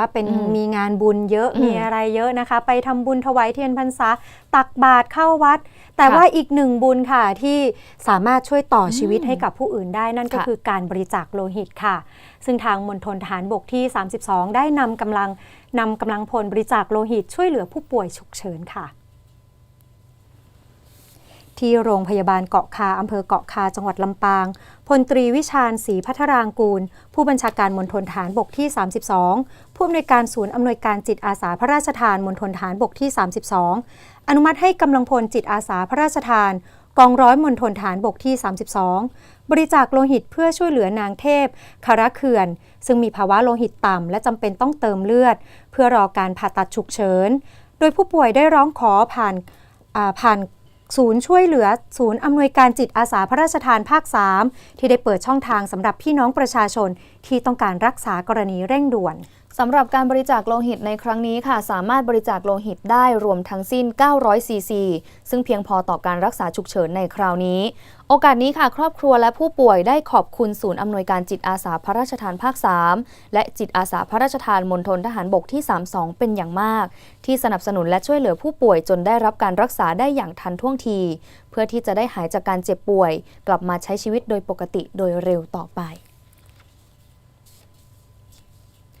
ว่าเป็นอืมมีงานบุญเยอะอืมมีอะไรเยอะนะคะ ไปทำบุญถวายเทียนพรรษา ตักบาตรเข้าวัด แต่ค่ะว่าอีกหนึ่งบุญค่ะที่สามารถช่วยต่ออมชีวิตให้กับผู้อื่นได้นั่นก็ค่ะคือการบริจาคโลหิตค่ะ ซึ่งทางมณฑลทหารบกที่ 32 ได้นำกำลังนำกำลังพลบริจาคโลหิตช่วยเหลือผู้ป่วยฉุกเฉินค่ะ ที่โรงพยาบาลเกาะคาอำเภอเกาะคาจังหวัดลำปาง พลตรีวิชาญศรีพัทรางกูล ผู้บัญชาการมณฑลฐานบกที่ 32 ผู้อำนวยการศูนย์อำนวยการจิตอาสาพระราชทานมณฑลฐานบกที่ 32 อนุมัติให้กำลังพลจิตอาสาพระราชทาน กองร้อยมณฑลฐานบกที่ 32 บริจาคโลหิตเพื่อช่วยเหลือนางเทพคาระเขื่อน ซึ่งมีภาวะโลหิตต่ำและจำเป็นต้องเติมเลือด เพื่อรอการผ่าตัดฉุกเฉิน โดยผู้ป่วยได้ร้องขอผ่านผ่าน ศูนย์ช่วยเหลือศูนย์อำนวยการจิตอาสาพระราชทานภาค 3 ที่ได้เปิดช่องทางสำหรับพี่น้องประชาชนที่ต้องการรักษากรณีเร่งด่วน สำหรับการบริจาคโลหิตในครั้งนี้ค่ะ สามารถบริจาคโลหิตได้รวมทั้งสิ้น 900 ซีซี ซึ่งเพียงพอต่อการรักษาฉุกเฉินในคราวนี้ โอกาสนี้ค่ะ ครอบครัวและผู้ป่วยได้ขอบคุณศูนย์อำนวยการจิตอาสาพระราชทานภาค 3 และจิตอาสาพระราชทานมณฑลทหารบกที่ 32 เป็นอย่างมาก ที่สนับสนุนและช่วยเหลือผู้ป่วยจนได้รับการรักษาได้อย่างทันท่วงที เพื่อที่จะได้หายจากการเจ็บป่วย กลับมาใช้ชีวิตโดยปกติโดยเร็วต่อไป